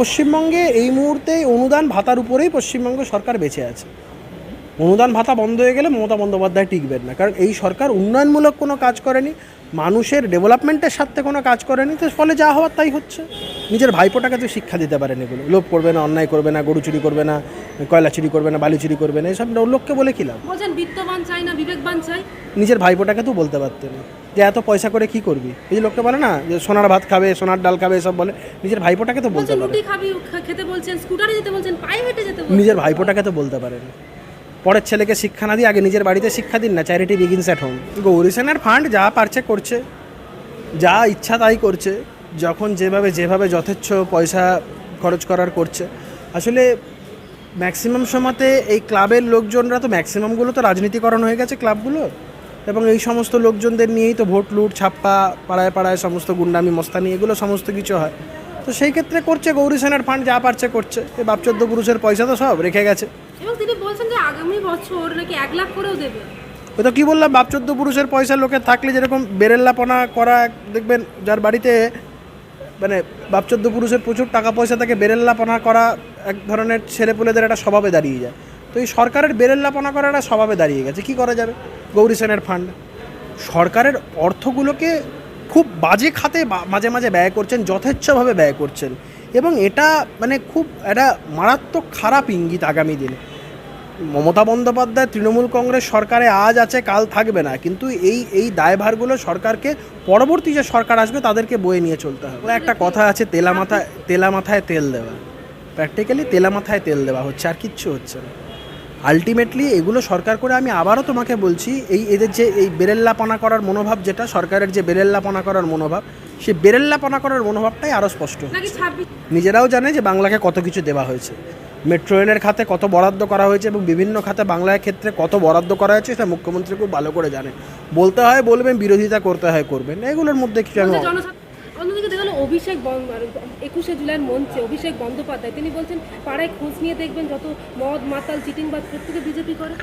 পশ্চিমবঙ্গে এই মুহূর্তে অনুদান ভাতার উপরেই পশ্চিমবঙ্গ সরকার বেঁচে আছে। অনুদান ভাতা বন্ধ হয়ে গেলে মমতা বন্দ্যোপাধ্যায় টিকবেন না। কারণ এই সরকার উন্নয়নমূলক কোনো কাজ করেনি মানুষের ডেভেলপমেন্টের সাথে কোনো কাজ করেনি তো ফলে যা হওয়ার তাই হচ্ছে। নিজের ভাইপোটাকে তো শিক্ষা দিতে পারেন এগুলো লোভ করবে না অন্যায় করবে না গরু চুরি করবে না কয়লা চুরি করবে না বালি চুরি করবে না এসব লোককে বলে কী লাভ? বিত্তবান চাই না বিবেকবান চাই। নিজের ভাইপোটাকে তো বলতে পারতেন যে এত পয়সা করে কি করবি? এই যে লোককে বলে না যে সোনার ভাত খাবে সোনার ডাল খাবে এসব বলে নিজের ভাইপোটাকে তো বলতে পারে। রুটি খাবি খা- খেতে বলছেন স্কুটারে যেতে বলছেন পায়ে হেঁটে যেতে নিজের ভাইপোটাকে তো বলতে পারেন। পরের ছেলেকে শিক্ষা না দিয়ে আগে নিজের বাড়িতে শিক্ষা দিন না charity begins at home Gauri সেনের ফান্ড যা পারছে করছে যা ইচ্ছা তাই করছে যখন যেভাবে যেভাবে যথেচ্ছ পয়সা খরচ করার করছে। আসলে ম্যাক্সিমাম সময়তে এই ক্লাবের লোকজনরা তো ম্যাক্সিমামগুলো তো রাজনীতিকরণ হয়ে গেছে ক্লাবগুলো এবং এই সমস্ত লোকজনদের নিয়েই তো ভোট লুট ছাপ্পা পাড়ায় পাড়ায় সমস্ত গুন্ডামি মস্তানি এগুলো সমস্ত কিছু হয়। তো সেই ক্ষেত্রে করছে গৌরী সেনের ফান্ড যা পারছে করছে। এই বাপচোদ্দ পুরুষের পয়সা তো সব রেখে গেছে। এবং তিনি বলছেন যে আগামী বছর নাকি এক লাখ করেও দেবে। ওই তো কী বললাম বাপচোদ্দ পুরুষের পয়সা লোকের থাকলে যেরকম বেরেল্লাপনা করা দেখবেন যার বাড়িতে মানে বাপচোদ্দ পুরুষের প্রচুর টাকা পয়সা থাকে বেরেল্লাপনা করা এক ধরনের ছেলেপুলেদের একটা স্বভাবে দাঁড়িয়ে যায়। তো এই সরকারের বেরেল্লাপনা করা একটা স্বভাবে দাঁড়িয়ে গেছে। কি করা যাবে? গৌরী সেনের ফান্ড সরকারের অর্থগুলোকে খুব বাজে খাতে মাঝে মাঝে ব্যয় করছেন, যথেচ্ছভাবে ব্যয় করছেন। এবং এটা মানে খুব একটা মারাত্মক খারাপ ইঙ্গিত আগামী দিনে। মমতা বন্দ্যোপাধ্যায়, তৃণমূল কংগ্রেস সরকারে আজ আছে, কাল থাকবে না। কিন্তু এই এই দায়ভারগুলো সরকারকে পরবর্তী যে সরকার আসবে, তাদেরকে বয়ে নিয়ে চলতে হবে। একটা কথা আছে তেলা মাথায় তেলা মাথায় তেল দেওয়া। প্র্যাকটিক্যালি তেলা মাথায় তেল দেওয়া হচ্ছে, আর কিচ্ছু হচ্ছে না। আলটিমেটলি এগুলো সরকার করে আমি আবারও তোমাকে বলছি এই এদের যে এই বেরেল্লাপনা করার মনোভাব যেটা সরকারের যে বেরেল্লাপনা করার মনোভাব সেই বেরেল্লাপনা করার মনোভাবটাই আরও স্পষ্ট। নিজেরাও জানে যে বাংলাকে কত কিছু দেওয়া হয়েছে। মেট্রো রেলের খাতে কত বরাদ্দ করা হয়েছে এবং বিভিন্ন খাতে বাংলার ক্ষেত্রে কত বরাদ্দ করা হয়েছে সেটা মুখ্যমন্ত্রী খুব ভালো করে জানে। বলতে হয় বলবেন বিরোধিতা করতে হয় করবেন। এগুলোর মধ্যে কিছু আমি বলছে জনসাধারণ অন্যদিকে দেখা গেলো অভিষেক একুশে জুলাইয়ের মঞ্চে অভিষেক বন্দ্যোপাধ্যায়, তিনি বলছেন, পাড়ায় খোঁজ নিয়ে দেখবেন যত মদ, মাতাল চিটিং বা প্রত্যেকে বিজেপি করে।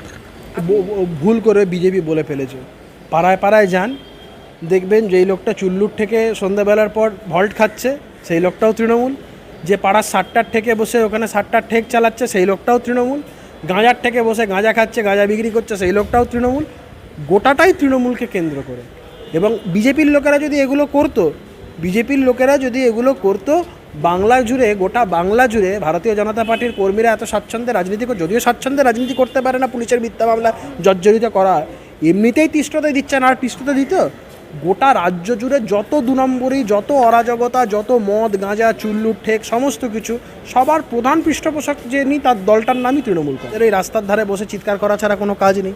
ভুল করে বিজেপি বলে ফেলেছে। পাড়ায় পাড়ায় যান, দেখবেন যেই লোকটা চুল্লুর থেকে সন্ধ্যাবেলার পর ভল্ট খাচ্ছে, সেই লোকটাও তৃণমূল। যে পাড়ার সাতটার থেকে বসে ওখানে সাতটার ঠেক চালাচ্ছে, সেই লোকটাও তৃণমূল। গাঁজার থেকে বসে গাঁজা খাচ্ছে, গাঁজা বিক্রি করছে, সেই লোকটাও তৃণমূল। গোটাটাই তৃণমূলকে কেন্দ্র করে। এবং বিজেপির লোকেরা যদি এগুলো করতো বিজেপির লোকেরা যদি এগুলো করতো, বাংলা জুড়ে, গোটা বাংলা জুড়ে ভারতীয় জনতা পার্টির কর্মীরা এত স্বাচ্ছন্দ্যে রাজনীতি যদিও স্বাচ্ছন্দ্যে রাজনীতি করতে পারে না পুলিশের মিথ্যা মামলা জর্জরিত করা। এমনিতেই তিষ্ঠতে দিচ্ছে না, আর তিষ্ঠতে দিত? গোটা রাজ্য জুড়ে যত দু নম্বরই যত অরাজকতা, যত মদ, গাঁজা, চুল্লু, ঠেক, সমস্ত কিছু, সবার প্রধান পৃষ্ঠপোষক যে নি, তার দলটার নামই তৃণমূল কংগ্রেস। এই রাস্তার ধারে বসে চিৎকার করা ছাড়া কোনো কাজ নেই।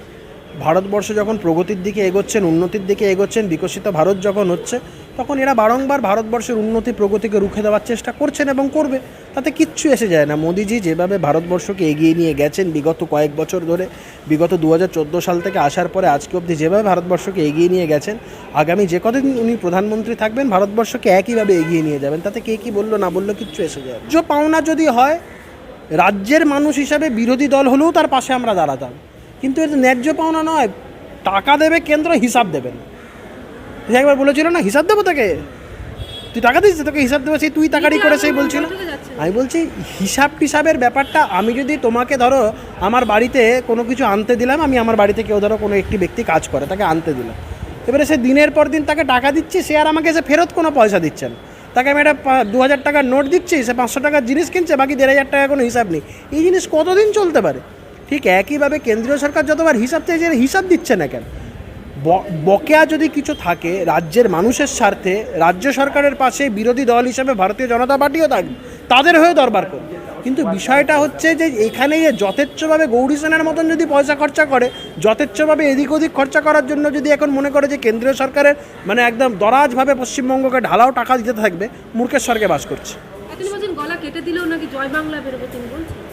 ভারতবর্ষ যখন প্রগতির দিকে এগোচ্ছেন, উন্নতির দিকে এগোচ্ছেন, বিকশিত ভারত যখন হচ্ছে তখন এরা বারংবার ভারতবর্ষের উন্নতি প্রগতিকে রুখে দেওয়ার চেষ্টা করছেন এবং করবে। তাতে কিচ্ছু এসে যায় না। মোদিজি যেভাবে ভারতবর্ষকে এগিয়ে নিয়ে গেছেন বিগত কয়েক বছর ধরে, বিগত দু হাজার চোদ্দ সাল থেকে আসার পরে আজকে অবধি যেভাবে ভারতবর্ষকে এগিয়ে নিয়ে গেছেন, আগামী যে কদিন উনি প্রধানমন্ত্রী থাকবেন, ভারতবর্ষকে একইভাবে এগিয়ে নিয়ে যাবেন। তাতে কে কী বলল, না বলল, কিচ্ছু এসে যায় যে পাওনা যদি হয়, রাজ্যের মানুষ হিসাবে বিরোধী দল হলেও তার পাশে আমরা দাঁড়াতাম। কিন্তু এটা ন্যায্য পাওনা নয়। টাকা দেবে কেন্দ্র, হিসাব দেবে না। তুই একবার বলেছিল না হিসাব দেবো তোকে। তুই টাকা দিস তোকে হিসাব দেবো সেই তুই টাকারই করে সেই বলছিল। আমি বলছি হিসাব টিসাবের ব্যাপারটা আমি যদি তোমাকে ধরো আমার বাড়িতে কোনো কিছু আনতে দিলাম আমি আমার বাড়িতে কেউ ধরো কোনো একটি ব্যক্তি কাজ করে তাকে আনতে দিলাম। এবারে সে দিনের পর দিন তাকে টাকা দিচ্ছি সে আর আমাকে সে ফেরত কোনো পয়সা দিচ্ছে না। তাকে আমি একটা দু হাজার টাকার নোট দিচ্ছি সে পাঁচশো টাকার জিনিস কিনছে বাকি দেড় হাজার টাকা কোনো হিসাব নেই। এই জিনিস কতদিন চলতে পারে? ঠিক একইভাবে কেন্দ্রীয় সরকার যতবার হিসাব চাইছে হিসাব দিচ্ছে না কেন? বকেয়া যদি কিছু থাকে, রাজ্যের মানুষের স্বার্থে রাজ্য সরকারের পাশে বিরোধী দল হিসেবে ভারতীয় জনতা পার্টিও থাকবে তাদের হয়ে দরবার করবে। কিন্তু বিষয়টা হচ্ছে যে এখানে যথেচ্ছভাবে গৌরী সেনের মতন যদি পয়সা খরচা করে, যথেচ্ছভাবে এদিক ওদিক খরচা করার জন্য যদি এখন মনে করে যে কেন্দ্রীয় সরকারের মানে একদম দরাজভাবে পশ্চিমবঙ্গকে ঢালাও টাকা দিতে থাকবে মূর্খের স্বর্গে বাস করছে। গলা কেটে দিলেও নাকি জয় বাংলা বেরোবে তিনি বলছেন?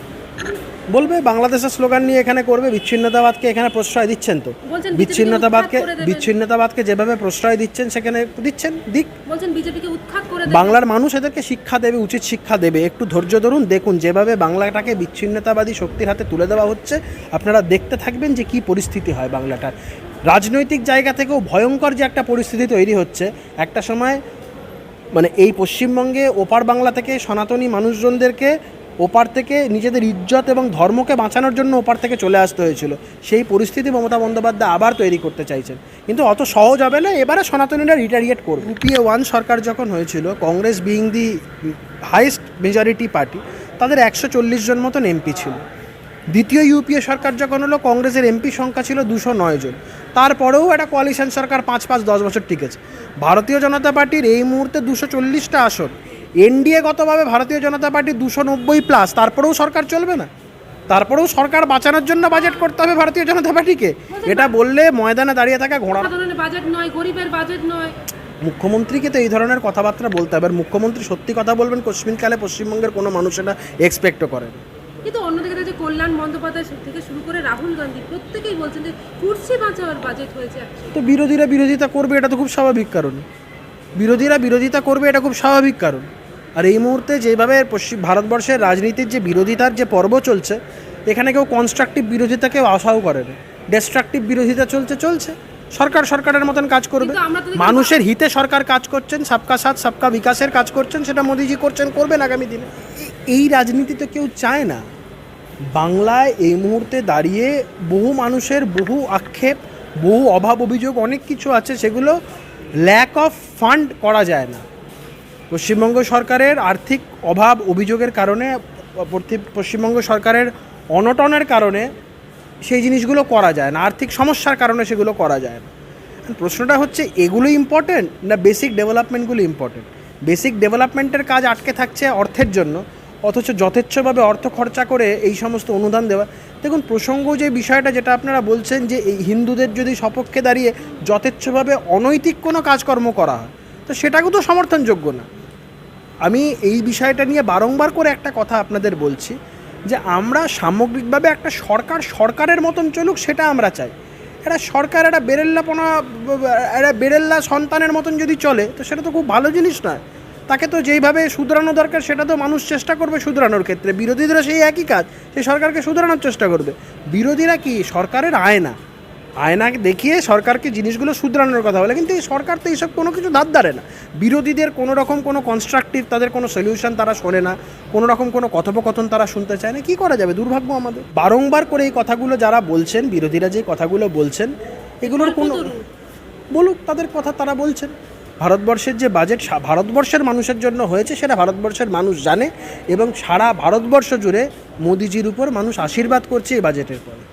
বলবে বাংলাদেশের স্লোগান নিয়ে এখানে করবে বিচ্ছিন্নতাবাদকে এখানে প্রশ্রয় দিচ্ছেন তো। বিচ্ছিন্নতাবাদকে। বিচ্ছিন্নতাবাদকে যেভাবে প্রশ্রয় দিচ্ছেন সেখানে দিচ্ছেন দিক। বলছেন বিজেপিকে উৎখাত করে বাংলার মানুষ এদেরকে শিক্ষা দেবে উচিত শিক্ষা দেবে। একটু ধৈর্য ধরুন দেখুন যেভাবে বাংলাটাকে বিচ্ছিন্নতাবাদী শক্তির হাতে তুলে দেওয়া হচ্ছে আপনারা দেখতে থাকবেন যে কী পরিস্থিতি হয় বাংলাটার। রাজনৈতিক জায়গা থেকেও ভয়ঙ্কর যে একটা পরিস্থিতি তৈরি হচ্ছে। একটা সময় মানে এই পশ্চিমবঙ্গে ওপার বাংলা থেকে সনাতনী মানুষজনদেরকে ওপার থেকে নিজেদের ইজ্জত এবং ধর্মকে বাঁচানোর জন্য ওপার থেকে চলে আসতে হয়েছিল। সেই পরিস্থিতি মমতা বন্দ্যোপাধ্যায় আবার তৈরি করতে চাইছেন। কিন্তু অত সহজ হবে না, এবারে সনাতনীরা রিটারিয়েট করবে। ইউপিএ ওয়ান সরকার যখন হয়েছিল, Congress being the highest majority party তাদের একশো চল্লিশ জন মতন এমপি ছিল। দ্বিতীয় ইউপিএ সরকার যখন হলো, কংগ্রেসের এমপি সংখ্যা ছিল দুশো নয় জন। তারপরেও একটা কোয়ালিশন সরকার পাঁচ পাঁচ দশ বছর টিকেছে। ভারতীয় জনতা পার্টির এই মুহূর্তে দুশো চল্লিশটা আসন। এনডিএ গতভাবে ভারতীয় জনতা পার্টি দুশো নব্বই প্লাস তারপরেও সরকার চলবে না? তারপরেও সরকার বাঁচানোর জন্য বাজেট করতে হবে ভারতীয় জনতা পার্টিকে? এটা বললে ময়দানে দাঁড়িয়ে থাকা ঘোড়া বাজেট নয় গরিবের বাজেট নয়। মুখ্যমন্ত্রীকে তো এই ধরনের কথাবার্তা বলতে হবে আর মুখ্যমন্ত্রী সত্যি কথা বলবেন কোশ্চিনকালে পশ্চিমবঙ্গের কোনো মানুষেরা এক্সপেক্টও করেন কিন্তু অন্যদিকে যাচ্ছে কল্যাণ বন্দ্যোপাধ্যায় থেকে শুরু করে রাহুল গান্ধী প্রত্যেকেই বলছেন যে কুর্সি বাঁচাওয়ার বাজেট হয়েছে তো বিরোধীরা বিরোধিতা করবে এটা তো খুব স্বাভাবিক কারণ। বিরোধীরা বিরোধিতা করবে এটা খুব স্বাভাবিক কারণ। আর এই মুহূর্তে যেভাবে পশ্চিম ভারতবর্ষের রাজনীতির যে বিরোধিতার যে পর্ব চলছে এখানে কেউ কনস্ট্রাকটিভ বিরোধিতা কেউ আশাও করে না। ডেস্ট্রাকটিভ বিরোধিতা চলছে চলছে। সরকার সরকারের মতন কাজ করবে। মানুষের হিতে সরকার কাজ করছেন সাবকা সাথ সাবকা বিকাশের কাজ করছেন সেটা মোদিজি করছেন করবেন আগামী দিনে। এই রাজনীতি তো কেউ চায় না। বাংলায় এই মুহূর্তে দাঁড়িয়ে বহু মানুষের বহু আক্ষেপ বহু অভাব অভিযোগ অনেক কিছু আছে সেগুলো ল্যাক অফ ফান্ড করা যায় না। পশ্চিমবঙ্গ সরকারের আর্থিক অভাব, অভিযোগের কারণে পশ্চিমবঙ্গ সরকারের অনটনের কারণে সেই জিনিসগুলো করা যায় না। আর্থিক সমস্যার কারণে সেগুলো করা যায় না। প্রশ্নটা হচ্ছে, এগুলো ইম্পর্টেন্ট না বেসিক ডেভেলপমেন্টগুলো ইম্পর্টেন্ট বেসিক ডেভেলপমেন্টের কাজ আটকে থাকছে অর্থের জন্য, অথচ যথেচ্ছভাবে অর্থ খরচা করে এই সমস্ত অনুদান দেওয়া। দেখুন, প্রসঙ্গ যে বিষয়টা যেটা আপনারা বলছেন যে, এই হিন্দুদের যদি সপক্ষে দাঁড়িয়ে যথেচ্ছভাবে অনৈতিক কোনো কাজকর্ম করা হয়, তো সেটাকেও তো সমর্থনযোগ্য না। আমি এই বিষয়টা নিয়ে বারংবার করে একটা কথা আপনাদের বলছি যে আমরা সামগ্রিকভাবে একটা সরকার সরকারের মতন চলুক, সেটা আমরা চাই। একটা সরকার, একটা বেরেল্লাপনা, একটা বেরেল্লা সন্তানের মতন যদি চলে, তো সেটা তো খুব ভালো জিনিস নয়। তাকে তো যেইভাবে শুধরানো দরকার, সেটা তো মানুষ চেষ্টা করবে শুধরানোর ক্ষেত্রে। বিরোধীরা সেই একই কাজ, সেই সরকারকে শুধরানোর চেষ্টা করবে। বিরোধীরা কি সরকারের আয়না আয়নাকে দেখিয়ে সরকারকে জিনিসগুলো শুধরানোর কথা বলে। কিন্তু এই সরকার তো এইসব কোনো কিছু ধার ধারে না। বিরোধীদের কোনো রকম কোনো কনস্ট্রাকটিভ তাদের কোনো সলিউশন তারা শোনে না। কোনো রকম কোনো কথোপকথন তারা শুনতে চায় না। কী করা যাবে? দুর্ভাগ্য আমাদের। বারংবার করে এই কথাগুলো যারা বলছেন বিরোধীরা যে কথাগুলো বলছেন এগুলোর কোনো বলুক তাদের কথা তারা বলছেন। ভারতবর্ষের যে বাজেট ভারতবর্ষের মানুষের জন্য হয়েছে সেটা ভারতবর্ষের মানুষ জানে এবং সারা ভারতবর্ষ জুড়ে মোদিজির উপর মানুষ আশীর্বাদ করছে এই বাজেটের পরে